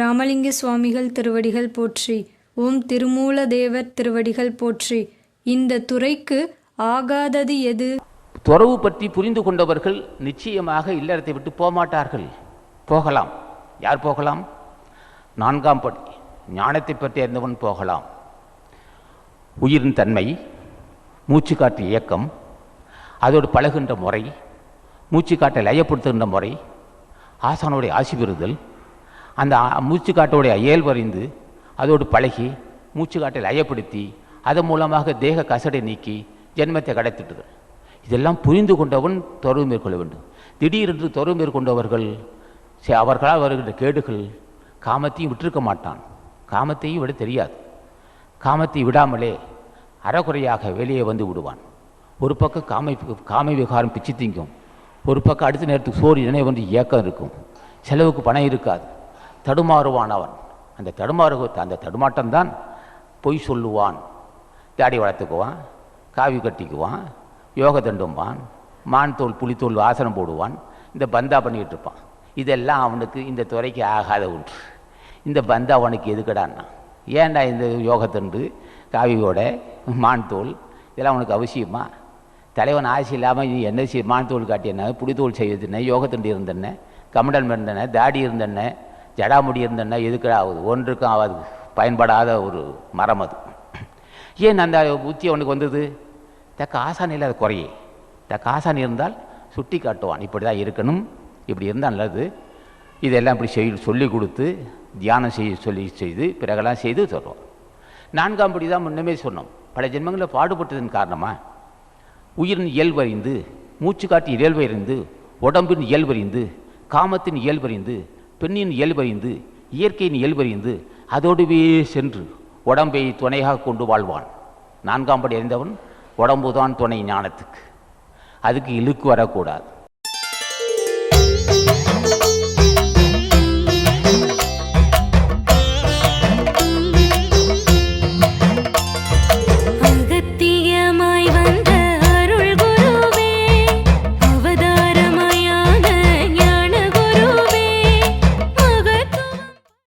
ராமலிங்க சுவாமிகள் திருவடிகள் போற்றி ஓம் திருமூல தேவர் திருவடிகள் போற்றி. இந்த துறைக்கு ஆகாதது எது? துறவு பற்றி புரிந்து கொண்டவர்கள் நிச்சயமாக இல்லறத்தை விட்டு போகமாட்டார்கள். போகலாம். யார் போகலாம்? நான்காம் படி ஞானத்தை பற்றி அறிந்தவன் போகலாம். உயிரின் தன்மை மூச்சு காற்று இயக்கம் அதோடு பழகுகின்ற முறை மூச்சு காட்டை லயப்படுத்துகின்ற முறை ஆசானுடைய ஆசி பெறுதல் அந்த மூச்சு காட்டோடைய இயல்பறிந்து அதோடு பழகி மூச்சு காட்டை லயப்படுத்தி அதன் மூலமாக தேக கசடை நீக்கி ஜென்மத்தை கடத்திட்டுது. இதெல்லாம் புரிந்து கொண்டவன் தொடர்பு மேற்கொள்ள வேண்டும். திடீரென்று தொடர்பு மேற்கொண்டவர்கள் சரி, அவர்களால் வருகின்ற கேடுகள் காமத்தையும் விட்டிருக்க மாட்டான். காமத்தையும் விட தெரியாது. காமத்தை விடாமலே அறகுறையாக வெளியே வந்து விடுவான். ஒரு பக்கம் காமை காமை விகாரம் பிச்சு திங்கும். ஒரு பக்கம் அடுத்த நேரத்துக்கு சோறு இணை வந்து ஏக்கம் இருக்கும். செலவுக்கு பணம் இருக்காது. தடுமாறுவான் அவன் அந்த தடுமாறு அந்த தடுமாட்டம்தான் பொய் சொல்லுவான். தாடி வளர்த்துக்குவான் காவி கட்டிக்குவான் யோக தண்டும்பான் மான் தோல் புளித்தோல் ஆசனம் போடுவான். இந்த பந்தா பண்ணிக்கிட்டு இருப்பான். இதெல்லாம் அவனுக்கு இந்த துறைக்கு ஆகாத ஒன்று. இந்த பந்தா அவனுக்கு எதுக்கடான்னா ஏன்டா இந்த யோகத்தண்டு காவியோட மான் தோல் இதெல்லாம் அவனுக்கு அவசியமா? தலைவன் ஆசை இல்லாமல் நீ என்ன செய் மான் தோல் காட்டியன புளித்தோல் செய்வதுன்னு யோகத்தண்டு இருந்தன கமண்டல் இருந்தன தாடி இருந்தன ஜடாமுடி இருந்தேன்னா எதுக்கு ஆகுது? ஒன்றுக்கும் ஆகாது. பயன்படாத ஒரு மரம் அது. ஏன் அந்த புத்தி அவனுக்கு வந்தது? தக்க ஆசான் அது குறையே. தக்க ஆசான் இருந்தால் சுட்டி காட்டுவான். இப்படி தான் இருக்கணும். இப்படி இருந்தால் நல்லது. இதெல்லாம் இப்படி செய் சொல்லி கொடுத்து தியானம் செய்ய சொல்லி செய்து பிறகெல்லாம் செய்து சொல்கிறோம் நான்காம் படி தான் முன்னமே சொன்னோம். பல ஜென்மங்களில் பாடுபட்டதன் காரணமாக உயிரின் இயல்பறிந்து மூச்சு காட்டி இயல்பறிந்து உடம்பின் இயல்பறிந்து காமத்தின் இயல்பறிந்து பெண்ணின் இயல்பறிந்து இயற்கையின் இயல்பறிந்து அதோடுவே சென்று உடம்பை துணையாக கொண்டு வாழ்வான் நான்காம் படி அறிந்தவன் உடம்புதான் துணை ஞானத்துக்கு. அதுக்கு இழுக்கு வரக்கூடாது.